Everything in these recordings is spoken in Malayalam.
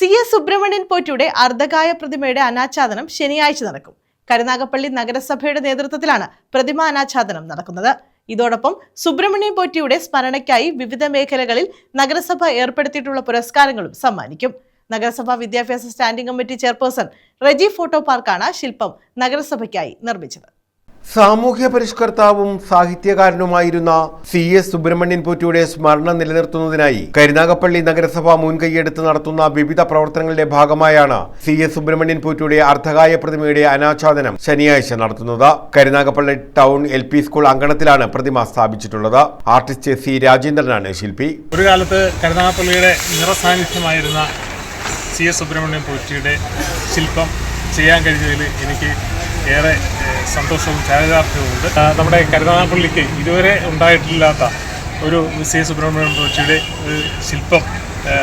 സി എസ് സുബ്രഹ്മണ്യൻ പോറ്റിയുടെ അർദ്ധകായ പ്രതിമയുടെ അനാച്ഛാദനം ശനിയാഴ്ച നടക്കും. കരുനാഗപ്പള്ളി നഗരസഭയുടെ നേതൃത്വത്തിലാണ് പ്രതിമ അനാച്ഛാദനം നടക്കുന്നത്. ഇതോടൊപ്പം സുബ്രഹ്മണ്യൻ പോറ്റിയുടെ സ്മരണയ്ക്കായി വിവിധ മേഖലകളിൽ നഗരസഭ ഏർപ്പെടുത്തിയിട്ടുള്ള പുരസ്കാരങ്ങളും സമ്മാനിക്കും. നഗരസഭാ വിദ്യാഭ്യാസ standing committee chairperson Reji photo പാർക്കാണ് ശില്പം നഗരസഭയ്ക്കായി നിർമ്മിച്ചത്. സാമൂഹ്യ പരിഷ്കർത്താവും സാഹിത്യകാരനുമായിരുന്ന സി എസ് സുബ്രഹ്മണ്യൻ പോറ്റിയുടെ സ്മരണ നിലനിർത്തുന്നതിനായി കരുനാഗപ്പള്ളി നഗരസഭ മുൻകൈയെടുത്ത് നടത്തുന്ന വിവിധ പ്രവർത്തനങ്ങളുടെ ഭാഗമായാണ് സി എസ് സുബ്രഹ്മണ്യൻ പോറ്റിയുടെ അർദ്ധകായ പ്രതിമയുടെ അനാച്ഛാദനം ശനിയാഴ്ച നടത്തുന്നത്. Karunagappally town L P school അങ്കണത്തിലാണ് പ്രതിമ സ്ഥാപിച്ചിട്ടുള്ളത്. ആർട്ടിസ്റ്റ് സി രാജേന്ദ്രനാണ് ശില്പി. ഒരു കാലത്ത് കരുനാഗപ്പള്ളിയുടെ നിറസാന്നിധ്യമായിരുന്ന സി എസ് സുബ്രഹ്മണ്യൻ പോറ്റിയുടെ ശില്പം ചെയ്യാൻ കഴിഞ്ഞതിൽ എനിക്ക് ഏറെ സന്തോഷവും ചാരിതാർത്ഥ്യവുമുണ്ട്. നമ്മുടെ കരുനാഗപ്പള്ളിക്ക് ഇതുവരെ ഉണ്ടായിട്ടില്ലാത്ത ഒരു സി എ സുബ്രഹ്മണ്യം ഒരു ശില്പം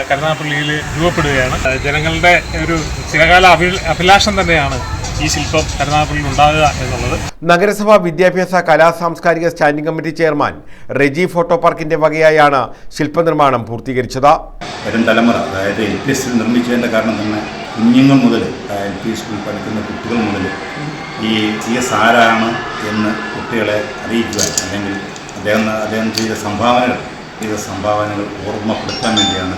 കരുനാഗപ്പള്ളിയിൽ രൂപപ്പെടുകയാണ്. ജനങ്ങളുടെ ഒരു ചിലകാല അഭി അഭിലാഷം തന്നെയാണ് ഈ ശില്പം കരുനാഗപ്പള്ളിയിൽ ഉണ്ടാകുക എന്നുള്ളത്. നഗരസഭാ വിദ്യാഭ്യാസ കലാ സാംസ്കാരിക standing committee chairman Reji photo പാർക്കിന്റെ വകയായാണ് ശില്പനിർമ്മാണം പൂർത്തീകരിച്ചത്. വരും തലമുറ അതായത് എൽ പി എസ് നിർമ്മിച്ചതിന്റെ കാരണം തന്നെ കുഞ്ഞുങ്ങൾ മുതൽ എൽ പി സ്കൂളിൽ പഠിക്കുന്ന കുട്ടികൾ മുതൽ ഈ ടി എസ് ആരാണ് എന്ന് കുട്ടികളെ അറിയിക്കുവാൻ അല്ലെങ്കിൽ അദ്ദേഹം അദ്ദേഹം ചെയ്ത സംഭാവനകൾ ചെയ്ത സംഭാവനകൾ ഓർമ്മപ്പെടുത്താൻ വേണ്ടിയാണ്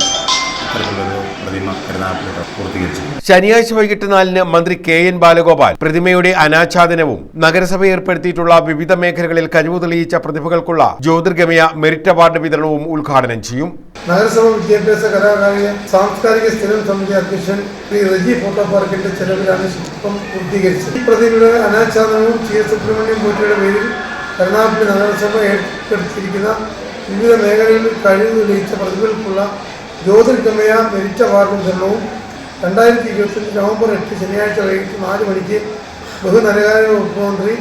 ഇത്തരത്തിലൊരു പ്രതിമ കരുനാഗപ്പള്ളി പൂർത്തീകരിച്ചത് ശനിയാഴ്ച വൈകിട്ട് നാലിന് മന്ത്രി കെ എൻ ബാലഗോപാൽ പ്രതിമയുടെ അനാച്ഛാദനവും നഗരസഭ ഏർപ്പെടുത്തിയിട്ടുള്ള വിവിധ മേഖലകളിൽ കഴിവ് തെളിയിച്ച പ്രതിഭകൾക്കുള്ള ജ്യോതിർഗമയ മെറിറ്റ് അവാർഡ് വിതരണവും ഉദ്ഘാടനം ചെയ്യും. നഗരസഭ വിദ്യാഭ്യാസ കലാകാരിക സാംസ്കാരിക സ്ഥിരം സമിതി അധ്യക്ഷൻ ശ്രീ റജി ഫോട്ടോ പാർക്കിന്റെ ചെലവിലാണ് ശില്പം പൂർത്തീകരിച്ചത്. ഈ പ്രതിമയുടെ അനാച്ഛാദനവും സി എസ് സുബ്രഹ്മണ്യം പോറ്റിയുടെ പേരിൽ എറണാകുളം നഗരസഭ ഏർപ്പെടുത്തിയിരിക്കുന്ന വിവിധ മേഖലകളിൽ കഴിവ് തെളിയിച്ച പ്രതിഭകൾക്കുള്ള ജ്യോതിർഗമയ മെരിറ്റ് അവാർഡ് വിതരണവും രണ്ടായിരത്തി ഇരുപത്തിരണ്ട് നവംബർ എട്ട് ശനിയാഴ്ച വൈകിട്ട് നാല് മണിക്ക് ബഹുനരകാര വകുപ്പ് മന്ത്രി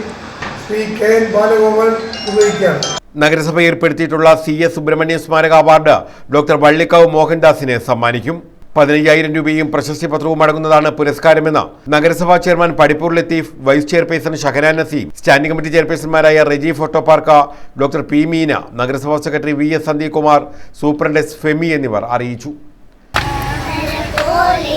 ശ്രീ കെ എൻ ബാലഗോപാൽ നിർവഹിക്കുകയാണ് നഗരസഭ ഏർപ്പെടുത്തിയിട്ടുള്ള സി എസ് സുബ്രഹ്മണ്യം സ്മാരക അവാർഡ് ഡോക്ടർ വള്ളിക്കാവ് മോഹൻദാസിനെ സമ്മാനിക്കും. പതിനയ്യായിരം രൂപയും പ്രശസ്തി പത്രവും അടങ്ങുന്നതാണ് പുരസ്കാരമെന്ന് നഗരസഭാ chairman Padippur Latheef vice chairperson Shahanan Naseem standing committee ചെയർപേഴ്സൺമാരായ Reji ഫോട്ടോപാർക്ക ഡോക്ടർ പി മീന നഗരസഭാ secretary V S Sandeep Kumar superintendent S Femi എന്നിവർ അറിയിച്ചു. പോലെ